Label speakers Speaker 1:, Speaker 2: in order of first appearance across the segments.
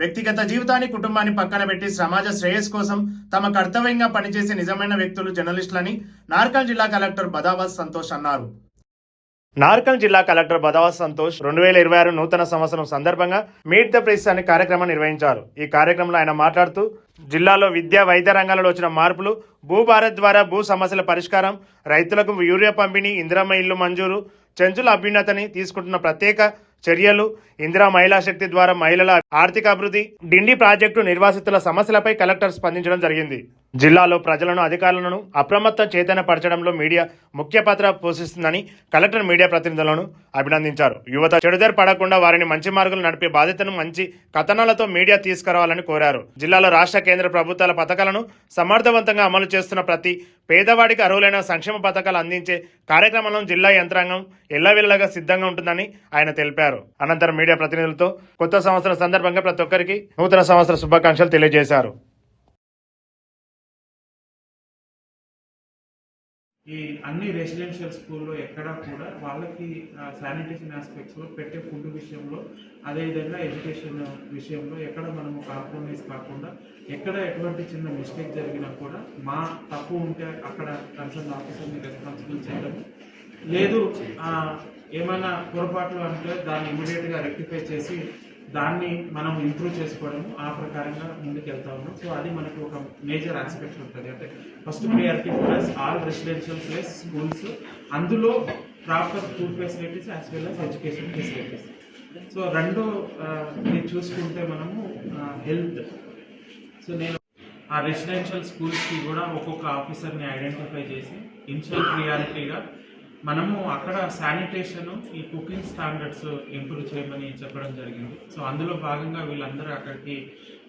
Speaker 1: వ్యక్తిగత జీవితాన్ని కుటుంబాన్ని పక్కన పెట్టి సమాజ శ్రేయస్ కోసం తమ కర్తవ్యంగా పనిచేసే నిజమైన వ్యక్తులు జర్నలిస్టులని నార్కల్ జిల్లా కలెక్టర్ బదావాస్ సంతోష్ అన్నారు. నార్కల్ జిల్లా కలెక్టర్ బదవ సంతోష్ రెండు వేల ఇరవై ఆరు నూతన సంవత్సరం సందర్భంగా మీట్ ద ప్రెస్ అనే కార్యక్రమం నిర్వహించారు. ఈ కార్యక్రమంలో ఆయన మాట్లాడుతూ జిల్లాలో విద్యా వైద్య రంగాలలో వచ్చిన మార్పులు భూభారత్ ద్వారా భూ సమస్యల పరిష్కారం రైతులకు యూరియా పంపిణీ ఇందిరమ్మ ఇల్లు మంజూరు చెంచుల అభ్యున్నతని తీసుకుంటున్న ప్రత్యేక చర్యలు ఇందిరా మహిళా శక్తి ద్వారా మహిళల ఆర్థిక అభివృద్ధి డిండి ప్రాజెక్టు నిర్వాసితుల సమస్యలపై కలెక్టర్ స్పందించడం జరిగింది. జిల్లాలో ప్రజలను అధికారులను అప్రమత్తం చైతన్యపరచడంలో మీడియా ముఖ్య పాత్ర పోషిస్తుందని కలెక్టర్ మీడియా ప్రతినిధులను అభినందించారు. యువత చెడుదేరు పడకుండా వారిని మంచి మార్గంలో నడిపే బాధ్యతను మంచి కథనాలతో మీడియా తీసుకురావాలని కోరారు. జిల్లాలో రాష్ట్ర కేంద్ర ప్రభుత్వాల పథకాలను సమర్థవంతంగా అమలు చేస్తున్న ప్రతి పేదవాడికి అర్హులైన సంక్షేమ పథకాలు అందించే కార్యక్రమంలో జిల్లా యంత్రాంగం ఎల్లవెల్లగా సిద్ధంగా ఉంటుందని ఆయన తెలిపారు. అనంతరం మీడియా ప్రతినిధులతో కొత్త సంవత్సరం సందర్భంగా ప్రతి ఒక్కరికి నూతన సంవత్సర శుభాకాంక్షలు తెలియజేశారు.
Speaker 2: ఈ అన్ని రెసిడెన్షియల్ స్కూల్లో ఎక్కడా కూడా వాళ్ళకి శానిటేషన్ ఆస్పెక్ట్స్లో పెట్టే ఫుడ్ విషయంలో అదేవిధంగా ఎడ్యుకేషన్ విషయంలో ఎక్కడ మనము కాంప్రమైజ్ కాకుండా ఎక్కడ ఎటువంటి చిన్న మిస్టేక్ జరిగినా కూడా మా తప్పు ఉంటే అక్కడ కన్సర్న్ ఆఫీసర్ని రెస్పాన్సిబుల్ చేయడం. లేదు ఏమైనా పొరపాట్లు అంటే దాన్ని ఇమీడియట్గా రెక్టిఫై చేసి దాన్ని మనం ఇంప్రూవ్ చేసుకోవడం ఆ ప్రకారంగా ముందుకు వెళ్తా ఉన్నాం. సో అది మనకు ఒక మేజర్ ఆస్పెక్ట్ ఉంటుంది. అంటే first priority plus all residential place schools అందులో proper food facilities as well as education facilities so రెండు చూసుకుంటే మనము హెల్త్ సో నేను ఆ రెసిడెన్షియల్ స్కూల్స్కి కూడా ఒక్కొక్క ఆఫీసర్ని ఐడెంటిఫై చేసి ఇన్షియల్ ప్రియారిటీగా మనము అక్కడ శానిటేషన్ ఈ కుకింగ్ స్టాండర్డ్స్ ఇంప్రూవ్ చేయమని చెప్పడం జరిగింది. సో అందులో భాగంగా వీళ్ళందరూ అక్కడికి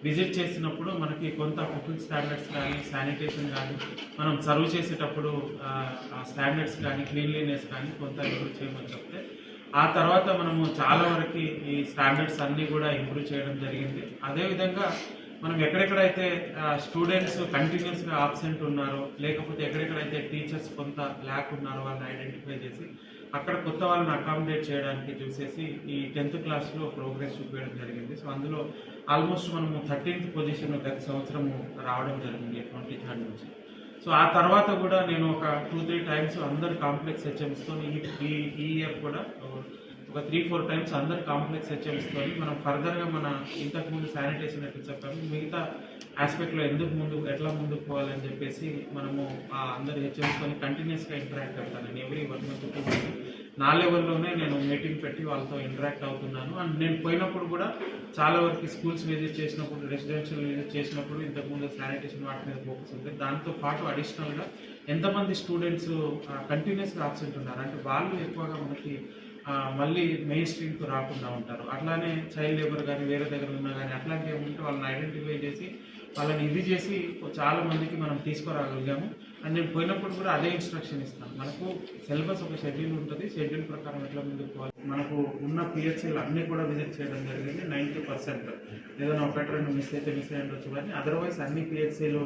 Speaker 2: విజిట్ చేసినప్పుడు మనకి కొంత కుకింగ్ స్టాండర్డ్స్ కానీ శానిటేషన్ కానీ మనం సర్వ్ చేసేటప్పుడు ఆ, ఆ స్టాండర్డ్స్ కానీ క్లీన్లీనెస్ కానీ కొంత ఇంప్రూవ్ చేయమని చెప్తే ఆ తర్వాత మనము చాలా వరకు ఈ స్టాండర్డ్స్ అన్నీ కూడా ఇంప్రూవ్ చేయడం జరిగింది. అదేవిధంగా మనం ఎక్కడెక్కడైతే స్టూడెంట్స్ కంటిన్యూస్గా ఆబ్సెంట్ ఉన్నారో లేకపోతే ఎక్కడెక్కడైతే టీచర్స్ కొంత ల్యాక్ ఉన్నారో వాళ్ళని ఐడెంటిఫై చేసి అక్కడ కొత్త వాళ్ళని అకామిడేట్ చేయడానికి చూసేసి ఈ టెన్త్ క్లాస్లో ప్రోగ్రెస్ చూపించడం జరిగింది. సో అందులో ఆల్మోస్ట్ మనము థర్టీన్త్ పొజిషన్ గత సంవత్సరము రావడం జరిగింది ట్వంటీ థర్డ్ నుంచి. సో ఆ తర్వాత కూడా నేను ఒక టూ త్రీ టైమ్స్ అందరు కాంప్లెక్స్ హెచ్ఎంస్తో ఈ ఈ- ఈ ఇయర్ కూడా ఒక త్రీ ఫోర్ టైమ్స్ అందరు కాంప్లెక్స్ హెచ్ఎంస్తో మనం ఫర్దర్గా మన ఇంతకుముందు శానిటేషన్ ఎట్లా చెప్పాము మిగతా ఆస్పెక్ట్లో ఎందుకు ముందు ఎట్లా ముందుకు పోవాలని చెప్పేసి మనము ఆ అందరు హెచ్ఎంస్తో కంటిన్యూస్గా ఇంటరాక్ట్ అవుతాను. నేను every one month two month నా లెవెల్లోనే నేను మీటింగ్ పెట్టి వాళ్ళతో ఇంటరాక్ట్ అవుతున్నాను. అండ్ నేను పోయినప్పుడు కూడా చాలా వరకు స్కూల్స్ విజిట్ చేసినప్పుడు రెసిడెన్షియల్ విజిట్ చేసినప్పుడు ఇంతకుముందు శానిటేషన్ వాటి మీద ఫోకస్ ఉంది. దాంతో పాటు అడిషనల్గా ఎంతమంది స్టూడెంట్స్ కంటిన్యూస్గా ఆబ్సెంట్ ఉన్నారు. అంటే వాళ్ళు ఎక్కువగా మనకి మళ్ళీ మెయిన్ స్ట్రీమ్కి రాకుండా ఉంటారు. అట్లానే చైల్డ్ లేబర్ కానీ వేరే దగ్గర ఉన్నా కానీ అట్లాంటివి ఉంటే వాళ్ళని ఐడెంటిఫై చేసి వాళ్ళని ఇది చేసి చాలా మందికి మనం తీసుకురాగలిగాము. అండ్ నేను పోయినప్పుడు కూడా అదే ఇన్స్ట్రక్షన్ ఇస్తాను. మనకు సిలబస్ ఒక షెడ్యూల్ ఉంటుంది. షెడ్యూల్ ప్రకారం ఎట్లా ముందుకు పోవాలి? మనకు ఉన్న పిహెచ్సీలు అన్నీ కూడా విజిట్ చేయడం జరిగింది నైంటీ పర్సెంట్ ఏదైనా ఒకటి రెండు మిస్ అయితే మిస్ అయ్యి ఉండొచ్చు కానీ అదర్వైజ్ అన్ని పిహెచ్సీలు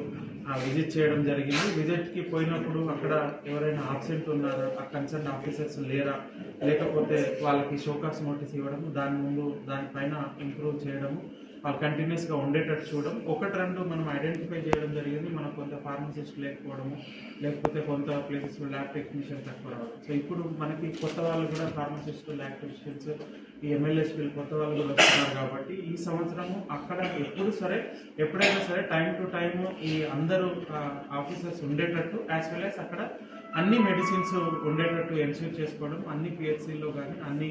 Speaker 2: విజిట్ చేయడం జరిగింది. విజిట్కి పోయినప్పుడు అక్కడ ఎవరైనా ఆబ్సెంట్ ఉన్నారా? ఆ కన్సర్న్ ఆఫీసర్స్ లేరా? లేకపోతే వాళ్ళకి షోకాస్ నోటీస్ ఇవ్వడం దాని ముందు దానిపైన ఇంప్రూవ్ చేయడము వాళ్ళు కంటిన్యూస్గా ఉండేటట్టు చూడడం. ఒకటి రెండు మనం ఐడెంటిఫై చేయడం జరిగింది. మనం కొంత ఫార్మసిస్ట్ లేకపోవడము లేకపోతే కొంత ప్లేసెస్ ల్యాబ్ టెక్నీషియన్ తక్కువ రావడం. సో ఇప్పుడు మనకి కొత్త వాళ్ళు కూడా ఫార్మసిస్ట్ ల్యాబ్ టెక్నీషియన్స్ ఈ ఎమ్మెల్యేస్పీలు కొత్త వాళ్ళు కూడా వస్తున్నారు కాబట్టి ఈ సంవత్సరము అక్కడ ఎప్పుడు సరే ఎప్పుడైనా సరే టైం టు టైం ఈ అందరూ ఆఫీసర్స్ ఉండేటట్టు యాజ్ వెల్ యాజ్ అక్కడ అన్ని మెడిసిన్స్ ఉండేటట్టు ఎన్ష్యూర్ చేసుకోవడం అన్ని పిహెచ్సిలో కానీ అన్ని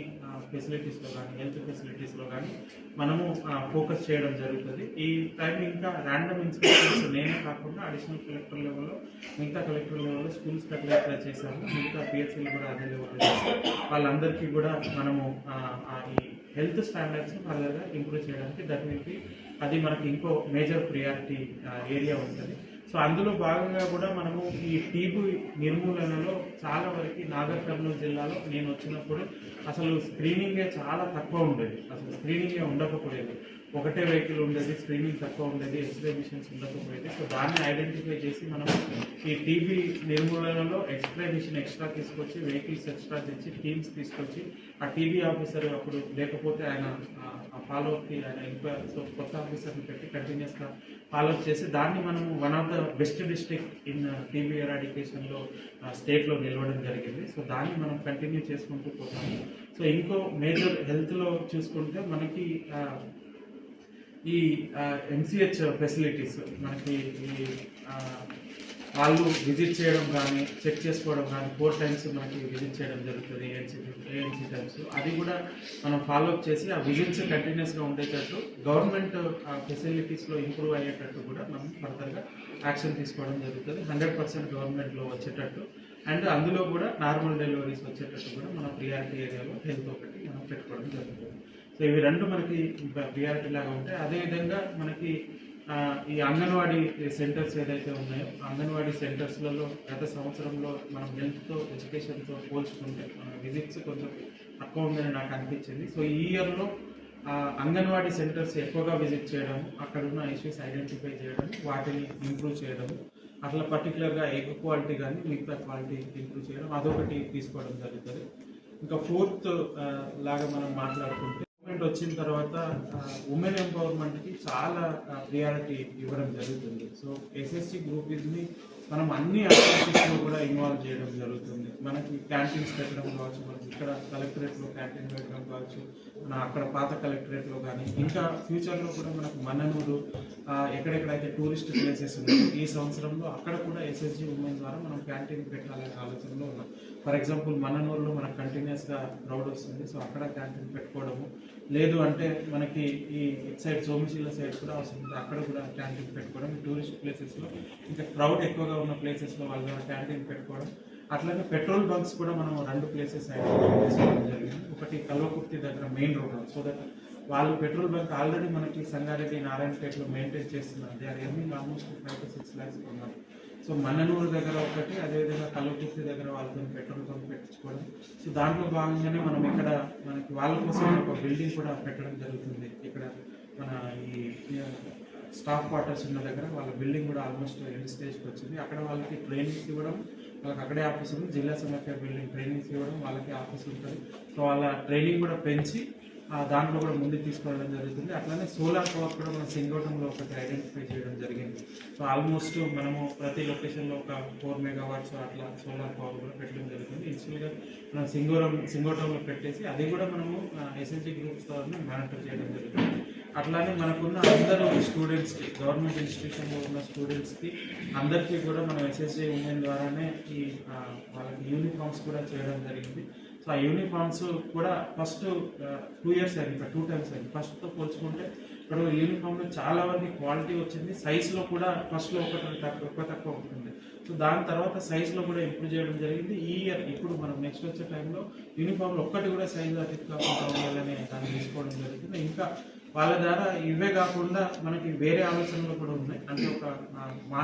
Speaker 2: ఫెసిలిటీస్లో కానీ హెల్త్ ఫెసిలిటీస్లో కానీ మనము ఫోకస్ చేయడం జరుగుతుంది. ఈ టైం ఇంకా ర్యాండమ్ ఇన్స్పెక్షన్స్ నేనే కాకుండా అడిషనల్ కలెక్టర్ లెవెల్లో మిగతా కలెక్టర్ లెవెల్లో స్కూల్స్ కలెక్టర్ చేశాము మిగతా పిహెచ్సీలు కూడా అదే లెవెల్లో చేశాము వాళ్ళందరికీ కూడా మనము ఆ, ఈ హెల్త్ స్టాండర్డ్స్ ఫర్దర్గా ఇంప్రూవ్ చేయడానికి దట్ విల్ బి అది మనకి ఇంకో మేజర్ ప్రియారిటీ ఏరియా ఉంటుంది. సో అందులో భాగంగా కూడా మనము ఈ టీబు నిర్మూలనలో చాలా వరకు నాగర్ కర్నూలు జిల్లాలో నేను వచ్చినప్పుడు అసలు స్క్రీనింగే చాలా తక్కువ ఉండేది. అసలు స్క్రీనింగే ఉండకపోయేది. ఒకటే వెహికల్ ఉండేది స్క్రీనింగ్ తక్కువ ఉండేది ఎక్స్రే మిషన్స్ ఉండకపోయేది. సో దాన్ని ఐడెంటిఫై చేసి మనం ఈ టీబీ నిర్మూలనలో ఎక్స్రే మిషన్ ఎక్స్ట్రా తీసుకొచ్చి వెహికల్స్ ఎక్స్ట్రా తెచ్చి టీమ్స్ తీసుకొచ్చి ఆ టీబీ ఆఫీసర్ అప్పుడు లేకపోతే ఆయన ఫాలో అప్కి ఆయన ఎంక్వైరీ సో కొత్త ఆఫీసర్ని పెట్టి కంటిన్యూస్గా ఫాలో అప్ చేసి దాన్ని మనం one of the best district in TB ఎరాడికేషన్లో స్టేట్లో నిలవడం జరిగింది. సో దాన్ని మనం కంటిన్యూ చేసుకుంటూ పోతాము. సో ఇంకో మేజర్ హెల్త్లో చూసుకుంటే మనకి ఈ ఎంసీహెచ్ ఫెసిలిటీస్ మనకి ఈ వాళ్ళు విజిట్ చేయడం కానీ చెక్ చేసుకోవడం కానీ ఫోర్ టైమ్స్ మనకి విజిట్ చేయడం జరుగుతుంది ఏఎన్సీ ఏఎన్సీ టైమ్స్ అది కూడా మనం ఫాలో అప్ చేసి ఆ విజిట్స్ కంటిన్యూస్గా ఉండేటట్టు గవర్నమెంట్ ఫెసిలిటీస్లో ఇంప్రూవ్ అయ్యేటట్టు కూడా మనం ఫర్దర్గా యాక్షన్ తీసుకోవడం జరుగుతుంది. హండ్రెడ్ పర్సెంట్ గవర్నమెంట్లో వచ్చేటట్టు. అండ్ అందులో కూడా నార్మల్ డెలివరీస్ వచ్చేటట్టు కూడా మన ప్రియారిటీ ఏరియాలో హెల్త్ ఒకటి మనం పెట్టుకోవడం జరుగుతుంది. సో ఇవి రెండు మనకి బీఆర్టీ లాగా ఉంటాయి. అదేవిధంగా మనకి ఈ అంగన్వాడీ సెంటర్స్ ఏదైతే ఉన్నాయో అంగన్వాడీ సెంటర్స్లలో గత సంవత్సరంలో మనం హెల్త్తో ఎడ్యుకేషన్తో పోల్చుకుంటే మన విజిట్స్ కొంచెం తక్కువ ఉందని నాకు అనిపించింది. సో ఈ ఇయర్లో అంగన్వాడీ సెంటర్స్ ఎక్కువగా విజిట్ చేయడం అక్కడ ఉన్న ఇష్యూస్ ఐడెంటిఫై చేయడం వాటిని ఇంప్రూవ్ చేయడం అట్లా పర్టికులర్గా ఎగ్ క్వాలిటీ కానీ మిగతా క్వాలిటీ ఇంప్రూవ్ చేయడం అదొకటి తీసుకోవడం జరుగుతుంది. ఇంకా ఫోర్త్ లాగా మనం మాట్లాడుకుంటే గవర్నమెంట్ వచ్చిన తర్వాత ఉమెన్ ఎంపవర్మెంట్కి చాలా ప్రియారిటీ ఇవ్వడం జరుగుతుంది. సో ఎస్ఎస్సి గ్రూప్ని మనం అన్ని యాక్టివిటీస్లో కూడా ఇన్వాల్వ్ చేయడం జరుగుతుంది. మనకి క్యాంటీన్స్ పెట్టడం కావచ్చు మనకి ఇక్కడ కలెక్టరేట్లో క్యాంటీన్ పెట్టడం కావచ్చు మన అక్కడ పాత కలెక్టరేట్లో కానీ ఇంకా ఫ్యూచర్లో కూడా మనకు మన్ననూరు ఎక్కడెక్కడైతే టూరిస్ట్ ప్లేసెస్ ఉన్నాయో ఈ సంవత్సరంలో అక్కడ కూడా ఎస్ఎస్జి ఉమెన్ ద్వారా మనం క్యాంటీన్ పెట్టాలనే ఆలోచనలో ఉన్నాం. ఫర్ ఎగ్జాంపుల్ మన్ననూరులో మనకు కంటిన్యూస్గా క్రౌడ్ వస్తుంది. సో అక్కడ క్యాంటీన్ పెట్టుకోవడము. లేదు అంటే మనకి ఈ ఇట్ సైడ్ సోమశీల సైడ్ కూడా వస్తుంది. అక్కడ కూడా క్యాంటీన్ పెట్టుకోవడం. టూరిస్ట్ ప్లేసెస్లో ఇంకా క్రౌడ్ ఎక్కువగా ఉన్న ప్లేసెస్లో వాళ్ళు క్యాంటీన్ పెట్టుకోవడం. అట్లాగే పెట్రోల్ బంక్స్ కూడా మనం రెండు ప్లేసెస్ చేసుకోవడం జరిగింది. ఒకటి కల్వకుర్తి దగ్గర మెయిన్ రోడ్ సో దట్ వాళ్ళు పెట్రోల్ బంక్ ఆల్రెడీ మనకి సంగారెడ్డి నారాయణపేటలో మెయింటైన్ చేస్తున్నారు. They are earning almost five to six lakhs ఉన్నారు సో మన్ననూరు దగ్గర ఒకటి అదేవిధంగా కల్వకుర్తి దగ్గర వాళ్ళతో పెట్రోల్ బంక్ పెట్టించుకోవడం. సో దాంట్లో భాగంగానే మనం ఇక్కడ మనకి వాళ్ళ కోసం ఒక బిల్డింగ్ కూడా పెట్టడం జరుగుతుంది. ఇక్కడ మన ఈ స్టాఫ్ క్వార్టర్స్ ఉన్న దగ్గర వాళ్ళ బిల్డింగ్ కూడా ఆల్మోస్ట్ ఎండ్ స్టేజ్కి వచ్చింది. అక్కడ వాళ్ళకి ట్రైనింగ్స్ ఇవ్వడం వాళ్ళకి అక్కడే ఆఫీస్ ఉంది. జిల్లా సమాఖ్య బిల్డింగ్ ట్రైనింగ్స్ ఇవ్వడం వాళ్ళకి ఆఫీస్ ఉంటుంది. సో వాళ్ళ ట్రైనింగ్ కూడా పెంచి దాంట్లో కూడా ముందుకు తీసుకోవడం జరుగుతుంది. అట్లానే సోలార్ పవర్ కూడా మనం సింగోటంలో ఒకటి ఐడెంటిఫై చేయడం జరిగింది. సో ఆల్మోస్ట్ మనము ప్రతి లొకేషన్లో ఒక ఫోర్ మెగావాట్స్ అట్లా సోలార్ పవర్ కూడా పెట్టడం జరుగుతుంది. ఇన్స్టల్గా మనం సింగోరం సింగోటంలో పెట్టేసి అది కూడా మనము ఎస్ఎన్జి గ్రూప్స్ ద్వారా మానిటర్ చేయడం జరుగుతుంది. అట్లానే మనకున్న అందరూ స్టూడెంట్స్కి గవర్నమెంట్ ఇన్స్టిట్యూషన్లో ఉన్న స్టూడెంట్స్కి అందరికీ కూడా మనం ఎస్ఎస్జి ఉమెన్ ద్వారానే ఈ వాళ్ళకి యూనిఫామ్స్ కూడా చేయడం జరిగింది. సో ఆ యూనిఫామ్స్ కూడా ఫస్ట్ టూ ఇయర్స్ అయింది టూ టైమ్స్ అయింది. ఫస్ట్తో పోల్చుకుంటే ఇప్పుడు యూనిఫామ్లో చాలా వరకు క్వాలిటీ వచ్చింది. సైజులో కూడా ఫస్ట్లో ఒకటి తక్కువ ఎక్కువ తక్కువ ఉంటుంది. సో దాని తర్వాత సైజులో కూడా ఇంప్రూవ్ చేయడం జరిగింది. ఈ ఇయర్ ఇప్పుడు మనం నెక్స్ట్ వచ్చే టైంలో యూనిఫామ్లో ఒక్కటి కూడా సైజు అతి కాకుండా ఉండాలని దాన్ని తీసుకోవడం జరిగింది. ఇంకా వాళ్ళ ద్వారా ఇవే కాకుండా మనకి వేరే ఆలోచనలు కూడా ఉన్నాయి. అంటే ఒక మా